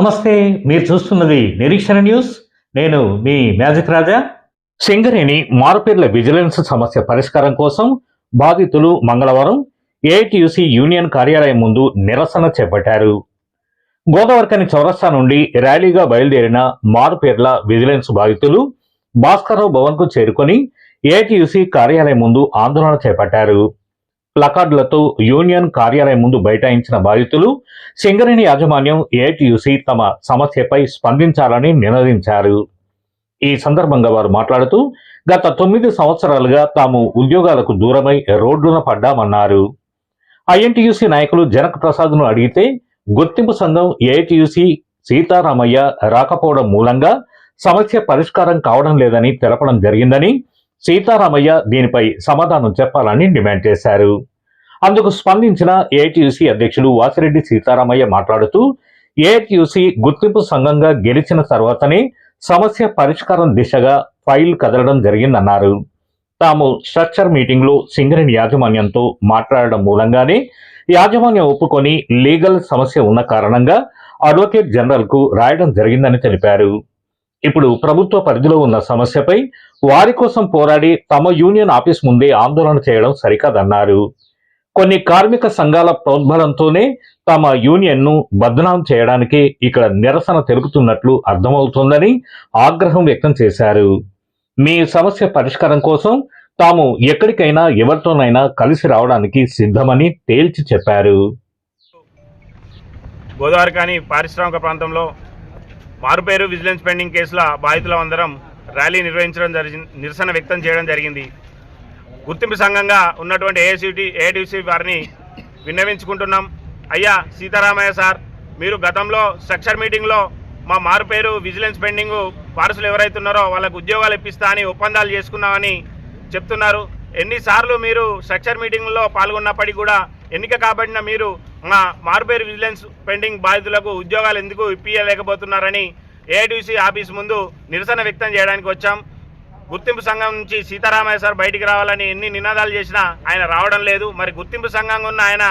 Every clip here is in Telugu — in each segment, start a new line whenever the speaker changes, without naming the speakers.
నమస్తే మీరు చూస్తున్నది నిరీక్షణ న్యూస్. నేను మీ మ్యాజిక్ రాజా. సింగరేణి మారుపేర్ల విజిలెన్స్ సమస్య పరిష్కారం కోసం బాధితులు మంగళవారం ఏఐటియుసి యూనియన్ కార్యాలయం ముందు నిరసన చేపట్టారు. గోదావరికని చౌరస్తా నుండి ర్యాలీగా బయలుదేరిన మారుపేర్ల విజిలెన్స్ బాధితులు భాస్కర్రావు భవన్కు చేరుకొని ఏఐటియుసి కార్యాలయం ముందు ఆందోళన చేపట్టారు. ప్లకార్డులతో యూనియన్ కార్యాలయం ముందు బైఠాయించిన బాధితులు సింగరేణి యాజమాన్యం ఏఐటియుసి తమ సమస్యపై స్పందించాలని నినదించారు. ఈ సందర్భంగా వారు మాట్లాడుతూ గత తొమ్మిది సంవత్సరాలుగా తాము ఉద్యోగాలకు దూరమై రోడ్డున పడ్డామన్నారు. ఐఎన్టీయూసీ నాయకులు జనక్ ప్రసాద్ను అడిగితే గుర్తింపు సంఘం ఏఐటియుసి సీతారామయ్య రాకపోవడం మూలంగా సమస్య పరిష్కారం కావడం లేదని తెలపడం జరిగిందని సీతారామయ్య దీనిపై సమాధానం చెప్పాలని డిమాండ్ చేశారు. అందుకు స్పందించిన ఏటీయూసీ అధ్యక్షులు వాసిరెడ్డి సీతారామయ్య మాట్లాడుతూ ఏటీయూసీ గుర్తింపు సంఘంగా గెలిచిన తర్వాతనే సమస్య పరిష్కారం దిశగా ఫైల్ కదలడం జరిగిందన్నారు. తాము స్ట్రక్చర్ మీటింగ్లో సింగరేణి యాజమాన్యంతో మాట్లాడడం మూలంగానే యాజమాన్యం ఒప్పుకొని లీగల్ సమస్య ఉన్న కారణంగా అడ్వకేట్ జనరల్కు రాయడం జరిగిందని తెలిపారు. ఇప్పుడు ప్రభుత్వ పరిధిలో ఉన్న సమస్యపై వారి కోసం పోరాడి తమ యూనియన్ ఆఫీస్ ముందే ఆందోళన చేయడం సరికాదన్నారు. కొన్ని కార్మిక సంఘాల ప్రోద్బలంతోనే తమ యూనియన్ను బద్నాం చేయడానికి ఇక్కడ నిరసన తెలుపుతున్నట్లు అర్థమవుతోందని ఆగ్రహం వ్యక్తం చేశారు. మీ సమస్య పరిష్కారం కోసం తాము ఎక్కడికైనా ఎవరితోనైనా కలిసి రావడానికి సిద్ధమని తేల్చి చెప్పారు.
గోదావరి కానీ పారిశ్రామిక ప్రాంతంలో మారుపేరు విజిలెన్స్ పెండింగ్ కేసుల బాధితులం అందరం ర్యాలీ నిర్వహించడం జరిగింది నిరసన వ్యక్తం చేయడం జరిగింది. గుర్తింపు సంఘంగా ఉన్నటువంటి ఏఐసిటి ఏఐటిసి వారిని విన్నవించుకుంటున్నాం. అయ్యా సీతారామయ్య సార్ మీరు గతంలో స్ట్రక్చర్ మీటింగ్లో మా మారుపేరు విజిలెన్స్ పెండింగ్ వారసులు ఎవరైతే ఉన్నారో వాళ్ళకు ఉద్యోగాలు ఇప్పిస్తా అని ఒప్పందాలు చేసుకున్నామని చెప్తున్నారు. ఎన్నిసార్లు మీరు స్ట్రక్చర్ మీటింగ్లో పాల్గొన్నప్పటికీ కూడా ఎన్నిక కాబడిన మీరు మార్బేర్ విజిలెన్స్ పెండింగ్ బాధితులకు ఉద్యోగాలు ఎందుకు ఇప్పించలేకపోతున్నారని ఏడీసీ ఆఫీస్ ముందు నిరసన వ్యక్తం చేయడానికి వచ్చాం. గుర్తింపు సంఘం నుంచి సీతారామయ్య సార్ బయటికి రావాలని ఎన్ని నినాదాలు చేసినా ఆయన రావడం లేదు. మరి గుర్తింపు సంఘంగా ఉన్న ఆయన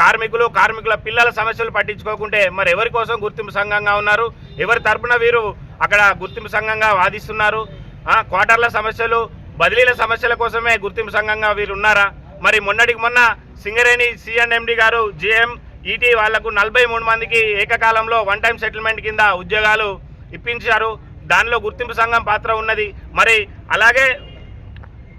కార్మికులు కార్మికుల పిల్లల సమస్యలు పట్టించుకోకుంటే మరి ఎవరి కోసం గుర్తింపు సంఘంగా ఉన్నారు? ఎవరి తరపున వీరు అక్కడ గుర్తింపు సంఘంగా వాదిస్తున్నారు? క్వార్టర్ల సమస్యలు బదిలీల సమస్యల కోసమే గుర్తింపు సంఘంగా వీరు ఉన్నారా? మరి మొన్నటికి మొన్న సింగరేణి సిఎన్ఎండి గారు జిఎం ఈటీ వాళ్ళకు నలభై మూడు మందికి ఏకకాలంలో వన్ టైం సెటిల్మెంట్ కింద ఉద్యోగాలు ఇప్పించారు. దానిలో గుర్తింపు సంఘం పాత్ర ఉన్నది. మరి అలాగే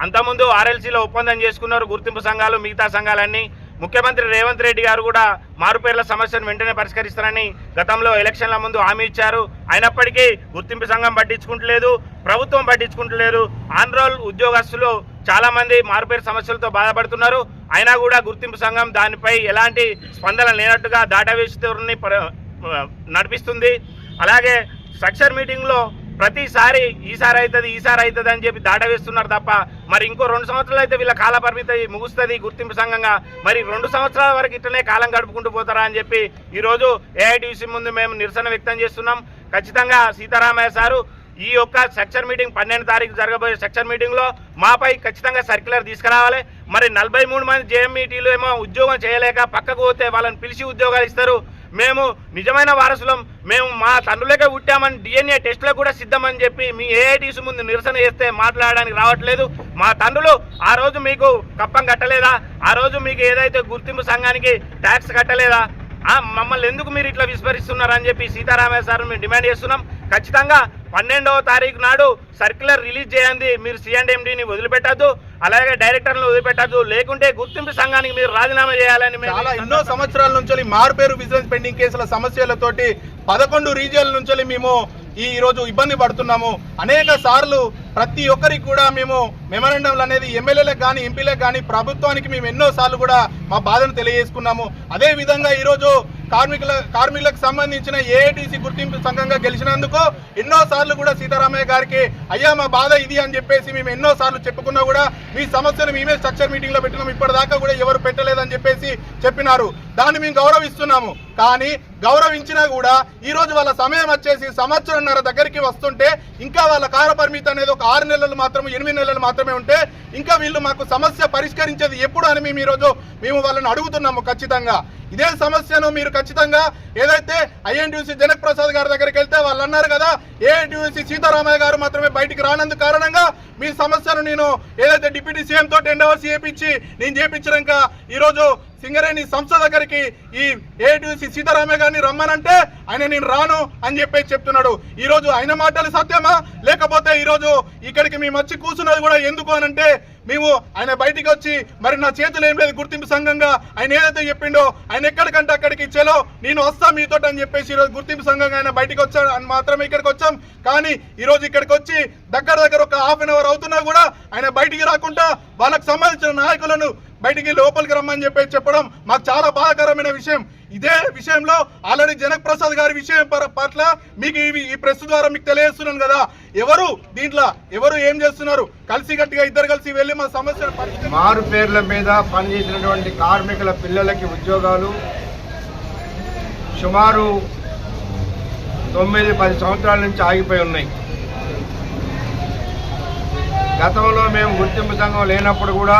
అంతకుముందు ఆర్ఎల్సీలో ఒప్పందం చేసుకున్నారు గుర్తింపు సంఘాలు మిగతా సంఘాలన్నీ. ముఖ్యమంత్రి రేవంత్ రెడ్డి గారు కూడా మారుపేర్ల సమస్యను వెంటనే పరిష్కరిస్తారని గతంలో ఎలక్షన్ల ముందు హామీ ఇచ్చారు. అయినప్పటికీ గుర్తింపు సంఘం పట్టించుకుంటలేదు ప్రభుత్వం పట్టించుకుంటలేదు. ఆన్రోల్ ఉద్యోగస్తులు చాలా మంది మారుపేరు సమస్యలతో బాధపడుతున్నారు. అయినా కూడా గుర్తింపు సంఘం దానిపై ఎలాంటి స్పందన లేనట్టుగా దాటావేసి నడిపిస్తుంది. అలాగే స్ట్రక్చర్ మీటింగ్లో ప్రతిసారి ఈసారి అవుతుంది ఈసారి అవుతుంది అని చెప్పి దాటవేస్తున్నారు తప్ప మరి ఇంకో రెండు సంవత్సరాలు అయితే వీళ్ళ కాల పరిమితి ముగుస్తుంది గుర్తింపు సంఘంగా. మరి రెండు సంవత్సరాల వరకు ఇట్లనే కాలం గడుపుకుంటూ పోతారా అని చెప్పి ఈరోజు ఏఐటీసీ ముందు మేము నిరసన వ్యక్తం చేస్తున్నాం. ఖచ్చితంగా సీతారామయ్య సారు ఈ యొక్క సెక్షన్ మీటింగ్ పన్నెండు తారీఖు జరగబోయే సెక్షన్ మీటింగ్లో మాపై ఖచ్చితంగా సర్క్యులర్ తీసుకురావాలి. మరి నలభై మూడు మంది జేఎంఈటీలు ఏమో ఉద్యోగం చేయలేక పక్కకు పోతే వాళ్ళని పిలిచి ఉద్యోగాలు ఇస్తారు. మేము నిజమైన వారసులం. మేము మా తండ్రులకే పుట్టామని డిఎన్ఏ టెస్టులకు కూడా సిద్ధమని చెప్పి మీ ఏఐటీసీ ముందు నిరసన చేస్తే మాట్లాడడానికి రావట్లేదు. మా తండ్రులు ఆ రోజు మీకు కప్పం కట్టలేదా? ఆ రోజు మీకు ఏదైతే గుర్తింపు సంఘానికి ట్యాక్స్ కట్టలేదా? మమ్మల్ని ఎందుకు మీరు ఇట్లా విస్మరిస్తున్నారని చెప్పి సీతారామయ్య సార్ మేము డిమాండ్ చేస్తున్నాం. ఖచ్చితంగా పన్నెండవ తారీఖు నాడు సర్క్యులర్ రిలీజ్ చేయండి. మీరు సిఎండిఎండిని వదిలిపెట్టద్దు అలాగే డైరెక్టర్లను వదిలిపెట్టద్దు. లేకుంటే గుర్తింపు సంఘానికి మీరు రాజీనామా చేయాలని
చాలా ఎన్నో సంవత్సరాల నుంచి మారుపేరు బిజినెస్ పెండింగ్ కేసుల సమస్యలతోటి పదకొండు రీజియన్ల నుంచి మేము ఈ రోజు ఇబ్బంది పడుతున్నాము. అనేక సార్లు ప్రతి ఒక్కరికి కూడా మేము మెమరాండంలు అనేది ఎమ్మెల్యేలకు కానీ ఎంపీలకు కానీ ప్రభుత్వానికి మేము ఎన్నో సార్లు కూడా మా బాధను తెలియజేసుకున్నాము. అదే విధంగా ఈరోజు కార్మికుల కార్మికులకు సంబంధించిన ఏఐటీసీ గుర్తింపు సంఘంగా గెలిచినందుకు ఎన్నోసార్లు కూడా సీతారామయ్య గారికి అయ్యా మా బాధ ఇది అని చెప్పేసి మేము ఎన్నో సార్లు చెప్పుకున్నా కూడా మీ సమస్యను మేమే స్ట్రక్చర్ మీటింగ్లో పెట్టినాం. ఇప్పటిదాకా కూడా ఎవరు పెట్టలేదని చెప్పేసి చెప్పినారు. దాన్ని మేము గౌరవిస్తున్నాము. కానీ గౌరవించినా కూడా ఈరోజు వాళ్ళ సమయం వచ్చేసి సంవత్సరంన్నర దగ్గరికి వస్తుంటే ఇంకా వాళ్ళ కాల పరిమితి అనేది ఒక ఆరు నెలలు మాత్రమే ఎనిమిది నెలలు మాత్రమే ఉంటే ఇంకా వీళ్ళు మాకు సమస్య పరిష్కరించేది ఎప్పుడు అని మేము ఈరోజు మేము వాళ్ళని అడుగుతున్నాము ఖచ్చితంగా. ఇదే సమస్యను మీరు ఖచ్చితంగా ఏదైతే ఐఎన్టీయూసీ జనక్ ప్రసాద్ గారి దగ్గరికి వెళ్తే వాళ్ళు అన్నారు కదా ఏఎన్టీయూసీ సీతారామయ్య గారు మాత్రమే బయటికి రానందుకు కారణంగా మీ సమస్యను నేను ఏదైతే డిప్యూటీ సీఎం తోటి ఎండ్ అవర్స్ చేయించి నేను చేయించినాక ఈరోజు సింగరేణి సంస్థ దగ్గరికి ఈ ఏటీసీ సీతారామయ్య గారిని రమ్మనంటే ఆయన నేను రాను అని చెప్పి చెప్తున్నాడు. ఈరోజు ఆయన మాటలు సత్యమా? లేకపోతే ఈరోజు ఇక్కడికి మేము వచ్చి కూర్చున్నది కూడా ఎందుకు అనంటే మేము ఆయన బయటికి వచ్చి మరి నా చేతులు ఏం లేదు గుర్తింపు సంఘంగా ఆయన ఏదైతే చెప్పిండో ఆయన ఎక్కడికంటే అక్కడికి చెలో నేను వస్తా మీతో అని చెప్పేసి ఈరోజు గుర్తింపు సంఘంగా ఆయన బయటికి వచ్చాడు అని మాత్రమే ఇక్కడికి వచ్చాం. కానీ ఈరోజు ఇక్కడికి వచ్చి దగ్గర దగ్గర ఒక హాఫ్ అవర్ అవుతున్నా కూడా ఆయన బయటికి రాకుండా వాళ్ళకి సంబంధించిన నాయకులను బయటికి లోపలికి రమ్మని చెప్పి చెప్పడం మాకు చాలా బాధాకరమైన విషయం. ఇదే విషయంలో ఆల్రెడీ జనక్ ప్రసాద్ గారి విషయం పట్ల మీకు ఇవి ఈ ప్రెస్ ద్వారా మీకు తెలియజేస్తున్నాను కదా. ఎవరు దీంట్లో ఎవరు ఏం చేస్తున్నారు? కలిసి గట్టిగా ఇద్దరు కలిసి వెళ్ళి మా సమస్య
మారు పేర్ల మీద పనిచేసినటువంటి కార్మికుల పిల్లలకి ఉద్యోగాలు సుమారు తొమ్మిది పది సంవత్సరాల నుంచి ఆగిపోయి ఉన్నాయి. గతంలో మేము గుర్తింపు సంఘం లేనప్పుడు కూడా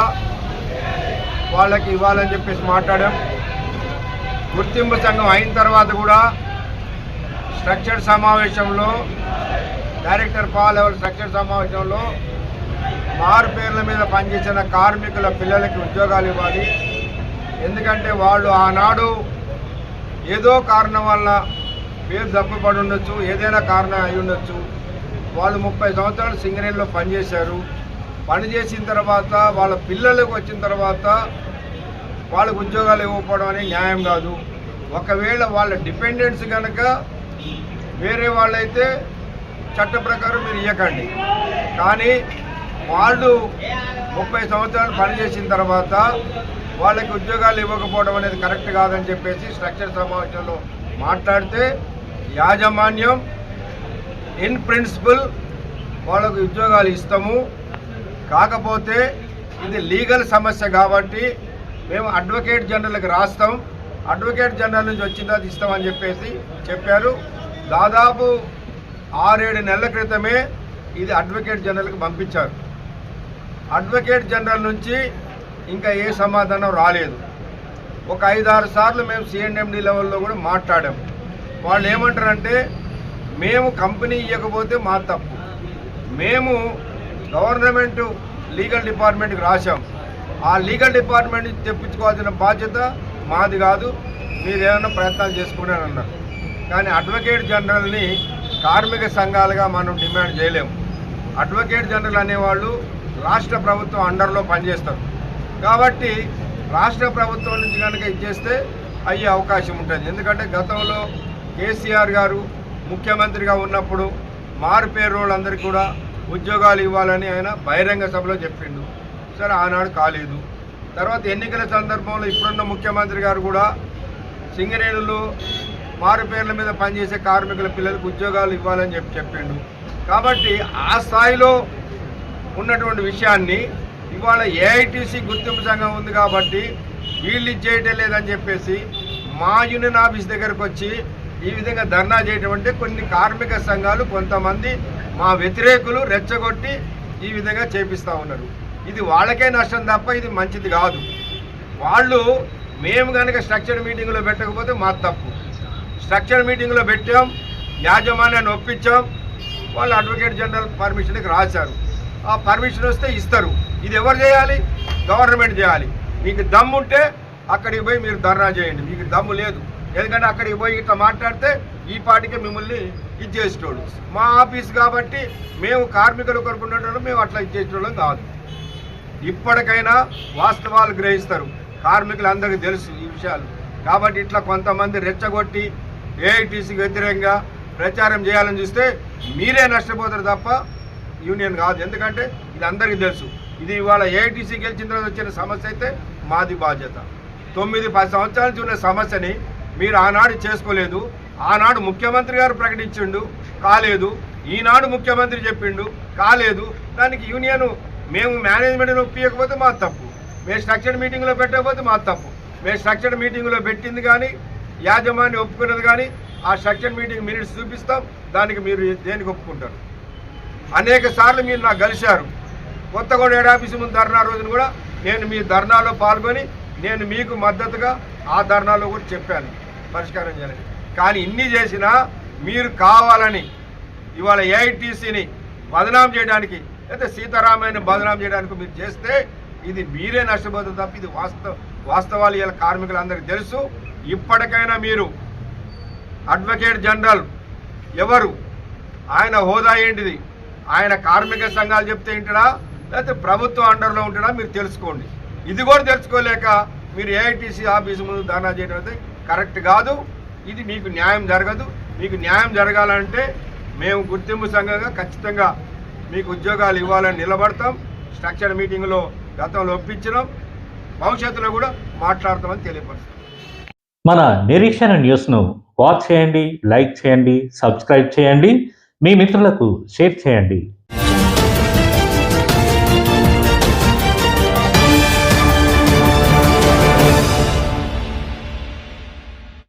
వాళ్ళకి ఇవ్వాలని చెప్పేసి మాట్లాడాం. గుర్తింపు సంఘం అయిన తర్వాత కూడా స్ట్రక్చర్ సమావేశంలో డైరెక్టర్ పాల్ ఎవరి స్ట్రక్చర్ సమావేశంలో మారు పేర్ల మీద పనిచేసిన కార్మికుల పిల్లలకి ఉద్యోగాలు ఇవ్వాలి. ఎందుకంటే వాళ్ళు ఆనాడు ఏదో కారణం వల్ల పేరు తప్పుపడి ఉండొచ్చు ఏదైనా కారణం అయి ఉండొచ్చు. వాళ్ళు ముప్పై సంవత్సరాలు సింగరేణిలో పనిచేశారు. పనిచేసిన తర్వాత వాళ్ళ పిల్లలకు వచ్చిన తర్వాత వాళ్ళకు ఉద్యోగాలు ఇవ్వకపోవడం అనేది న్యాయం కాదు. ఒకవేళ వాళ్ళ డిపెండెంట్స్ కనుక వేరే వాళ్ళైతే చట్ట ప్రకారం మీరు ఇవ్వకండి కానీ వాళ్ళు ముప్పై సంవత్సరాలు పనిచేసిన తర్వాత వాళ్ళకి ఉద్యోగాలు ఇవ్వకపోవడం అనేది కరెక్ట్ కాదని చెప్పేసి స్ట్రక్చర్ సమావేశంలో మాట్లాడితే యాజమాన్యం ఇన్ ప్రిన్సిపల్ వాళ్ళకు ఉద్యోగాలు ఇస్తాము. కాకపోతే ఇది లీగల్ సమస్య కాబట్టి మేము అడ్వకేట్ జనరల్కి రాస్తాం. అడ్వకేట్ జనరల్ నుంచి వచ్చిన తర్వాత ఇస్తామని చెప్పేసి చెప్పారు. దాదాపు ఆరేడు నెలల క్రితమే ఇది అడ్వకేట్ జనరల్కి పంపించారు. అడ్వకేట్ జనరల్ నుంచి ఇంకా ఏ సమాధానం రాలేదు. ఒక ఐదారు సార్లు మేము సిఎండ్ఎండి లెవెల్లో కూడా మాట్లాడాం. వాళ్ళు ఏమంటారంటే మేము కంపెనీ ఇవ్వకపోతే మా తప్పు. మేము గవర్నమెంట్ లీగల్ డిపార్ట్మెంట్కి రాశాం. ఆ లీగల్ డిపార్ట్మెంట్ తెప్పించుకోవాల్సిన బాధ్యత మాది కాదు మీరు ఏమైనా ప్రయత్నాలు చేసుకోండి అన్నారు. కానీ అడ్వకేట్ జనరల్ని కార్మిక సంఘాలుగా మనం డిమాండ్ చేయలేము. అడ్వకేట్ జనరల్ అనేవాళ్ళు రాష్ట్ర ప్రభుత్వం అండర్లో పనిచేస్తారు. కాబట్టి రాష్ట్ర ప్రభుత్వం నుంచి కనుక ఇచ్చేస్తే అయ్యే అవకాశం ఉంటుంది. ఎందుకంటే గతంలో కేసీఆర్ గారు ముఖ్యమంత్రిగా ఉన్నప్పుడు మారు పేరు వాళ్ళందరికీ కూడా ఉద్యోగాలు ఇవ్వాలని ఆయన బహిరంగ సభలో చెప్పిండు. సరే ఆనాడు కాలేదు. తర్వాత ఎన్నికల సందర్భంలో ఇప్పుడున్న ముఖ్యమంత్రి గారు కూడా సింగరేణులు మారు పేర్ల మీద పనిచేసే కార్మికుల పిల్లలకు ఉద్యోగాలు ఇవ్వాలని చెప్పి చెప్పిండు. కాబట్టి ఆ స్థాయిలో ఉన్నటువంటి విషయాన్ని ఇవాళ ఏఐటీసీ గుర్తింపు సంఘం ఉంది కాబట్టి వీళ్ళు ఇచ్చేయటం లేదని చెప్పేసి మా యూనియన్ ఆఫీస్ దగ్గరకు వచ్చి ఈ విధంగా ధర్నా చేయటం అంటే కొన్ని కార్మిక సంఘాలు కొంతమంది మా వ్యతిరేకులు రెచ్చగొట్టి ఈ విధంగా చేపిస్తూ ఉన్నారు. ఇది వాళ్ళకే నష్టం తప్ప ఇది మంచిది కాదు. వాళ్ళు మేము కనుక స్ట్రక్చర్ మీటింగ్లో పెట్టకపోతే మా తప్పు. స్ట్రక్చర్ మీటింగ్లో పెట్టాం యాజమాన్యాన్ని ఒప్పించాం వాళ్ళు అడ్వకేట్ జనరల్ పర్మిషన్కి రాశారు. ఆ పర్మిషన్ వస్తే ఇస్తారు. ఇది ఎవరు చేయాలి? గవర్నమెంట్ చేయాలి. మీకు దమ్ము ఉంటే అక్కడికి పోయి మీరు ధర్నా చేయండి. మీకు దమ్ము లేదు. ఎందుకంటే అక్కడికి పోయి ఇట్లా మాట్లాడితే ఈ పాటికే మిమ్మల్ని ఇచ్చేసేటోళ్ళు మా ఆఫీస్ కాబట్టి మేము కార్మికులు కొనుక్కునేటోళ్ళు మేము అట్లా ఇచ్చేసేటోళ్ళం కాదు. ఇప్పటికైనా వాస్తవాలు గ్రహిస్తారు. కార్మికులందరికీ తెలుసు ఈ విషయాలు. కాబట్టి ఇట్లా కొంతమంది రెచ్చగొట్టి ఏఐటీసీకి వ్యతిరేకంగా ప్రచారం చేయాలని చూస్తే మీరే నష్టపోతారు తప్ప యూనియన్ కాదు. ఎందుకంటే ఇది అందరికీ తెలుసు. ఇది ఇవాళ ఏఐటీసీ గెలిచిన తర్వాత వచ్చిన సమస్య అయితే మాది బాధ్యత. తొమ్మిది పది సంవత్సరాల నుంచి ఉన్న సమస్యని మీరు ఆనాడు చేసుకోలేదు. ఆనాడు ముఖ్యమంత్రి గారు ప్రకటించిండు కాలేదు. ఈనాడు ముఖ్యమంత్రి చెప్పిండు కాలేదు. దానికి యూనియన్ మేము మేనేజ్మెంట్ ఒప్పియకపోతే మా తప్పు. మేము స్ట్రక్చర్డ్ మీటింగ్లో పెట్టకపోతే మా తప్పు. మేము స్ట్రక్చర్డ్ మీటింగ్లో పెట్టింది కానీ యాజమాన్యం ఒప్పుకున్నది కానీ ఆ స్ట్రక్చర్డ్ మీటింగ్ మినిట్స్ చూపిస్తాం. దానికి మీరు దేనికి ఒప్పుకుంటారు? అనేక సార్లు మీరు నాకు కలిశారు. కొత్తగూడ హెడ్ ఆఫీస్ ముందు ధర్నా రోజున కూడా నేను మీ ధర్నాలో పాల్గొని నేను మీకు మద్దతుగా ఆ ధర్నాలో కూడా చెప్పాను. పరిష్కారం చేయాలని. కానీ ఇన్ని చేసినా మీరు కావాలని ఇవాళ ఏఐటీసీని బదనాం చేయడానికి లేదా సీతారామయ్యని బదనాం చేయడానికి మీరు చేస్తే ఇది మీరే నష్టపోతుంది తప్ప ఇది వాస్తవ వాస్తవాలు ఇలా కార్మికులందరికీ తెలుసు. ఇప్పటికైనా మీరు అడ్వకేట్ జనరల్ ఎవరు? ఆయన హోదా ఏంటిది? ఆయన కార్మిక సంఘాలు చెప్తే ఏంటడా లేకపోతే ప్రభుత్వం అండర్లో ఉంటాడా మీరు తెలుసుకోండి. ఇది కూడా తెలుసుకోలేక మీరు ఏఐటీసీ ఆఫీసు ముందు ధర్నా చేయడం అయితే కరెక్ట్ కాదు. ఇది మీకు న్యాయం జరగదు. మీకు న్యాయం జరగాలంటే మేము గుర్తింపు సంఘంగా ఖచ్చితంగా మీకు ఉద్యోగాలు ఇవ్వాలని నిలబడతాం. స్ట్రక్చర్ మీటింగ్లో గతంలో ఒప్పించినాం. భవిష్యత్తులో కూడా మాట్లాడతామని తెలియపరుస్తాం.
మన నిరీక్షణ న్యూస్ను వాచ్ చేయండి లైక్ చేయండి సబ్స్క్రైబ్ చేయండి. మీ మిత్రులకు షేర్ చేయండి.